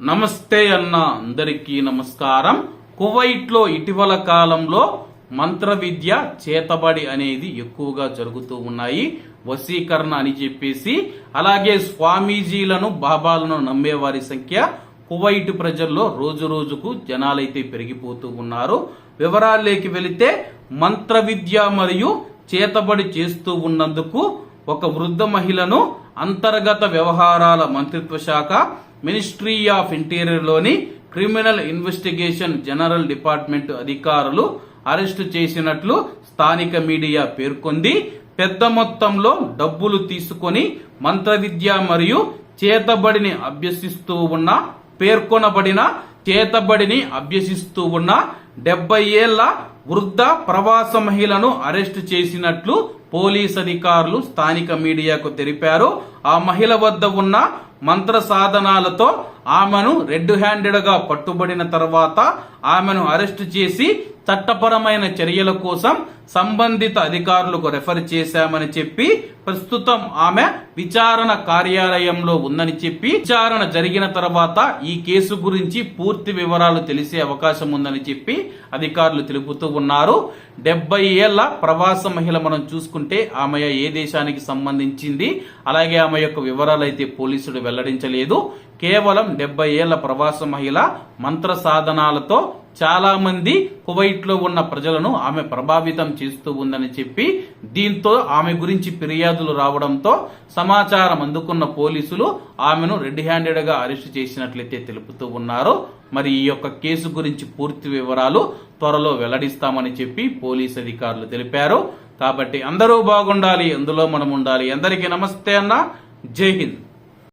నమస్తే అన్న అందరికీ నమస్కారం. కువైట్లో ఇటీవల కాలంలో మంత్ర విద్య చేతబడి అనేది ఎక్కువగా జరుగుతూ ఉన్నాయి. వశీకరణ అని చెప్పేసి అలాగే స్వామీజీలను బాబాలను నమ్మేవారి సంఖ్య కువైట్ ప్రజల్లో రోజు రోజుకు జనాలైతే పెరిగిపోతూ ఉన్నారు. వివరాల్లోకి వెళితే మంత్ర విద్య మరియు చేతబడి చేస్తూ ఉన్నందుకు ఒక వృద్ధ మహిళను అంతర్గత వ్యవహారాల మంత్రిత్వ శాఖ మినిస్ట్రీ ఆఫ్ ఇంటీరియర్లోని క్రిమినల్ ఇన్వెస్టిగేషన్ జనరల్ డిపార్ట్మెంట్ అధికారులు అరెస్టు చేసినట్లు స్థానిక మీడియా పేర్కొంది. పెద్ద మొత్తంలో డబ్బులు తీసుకొని మంత్ర విద్య మరియు చేతబడిని అభ్యసిస్తూ ఉన్న పేర్కొనబడిన చేతబడిని అభ్యసిస్తూ ఉన్న డెబ్బై ఏళ్ళ వృద్ధ ప్రవాస మహిళను అరెస్టు చేసినట్లు పోలీస్ అధికారులు స్థానిక మీడియాకు తెలిపారు. ఆ మహిళ వద్ద ఉన్న మంత్ర సాధనాలతో ఆమెను రెడ్ హ్యాండెడ్గా పట్టుబడిన తర్వాత ఆమెను అరెస్టు చేసి చట్టపరమైన చర్యల కోసం సంబంధిత అధికారులకు రెఫర్ చేశామని చెప్పి ప్రస్తుతం ఆమె విచారణ కార్యాలయంలో ఉందని చెప్పి విచారణ జరిగిన తర్వాత ఈ కేసు గురించి పూర్తి వివరాలు తెలిసే అవకాశం ఉందని చెప్పి అధికారులు తెలుపుతూ ఉన్నారు. డెబ్బై ఏళ్ళ ప్రవాస మహిళ మనం చూసుకుంటే ఆమె ఏ దేశానికి సంబంధించింది? అలాగే ఆమె యొక్క వివరాలు అయితే పోలీసులు వెల్లడించలేదు. కేవలం డెబ్బై ఏళ్ళ ప్రవాస మహిళ మంత్ర సాధనాలతో చాలా మంది కువైట్లో ఉన్న ప్రజలను ఆమె ప్రభావితం చేస్తూ ఉందని చెప్పి దీంతో ఆమె గురించి ఫిర్యాదులు రావడంతో సమాచారం అందుకున్న పోలీసులు ఆమెను రెడ్ హ్యాండెడ్గా అరెస్ట్ చేసినట్లయితే తెలుపుతూ ఉన్నారు. మరి ఈ యొక్క కేసు గురించి పూర్తి వివరాలు త్వరలో వెల్లడిస్తామని చెప్పి పోలీస్ అధికారులు తెలిపారు. కాబట్టి అందరూ బాగుండాలి అందులో మనం ఉండాలి. అందరికీ నమస్తే అన్న. జై హింద్.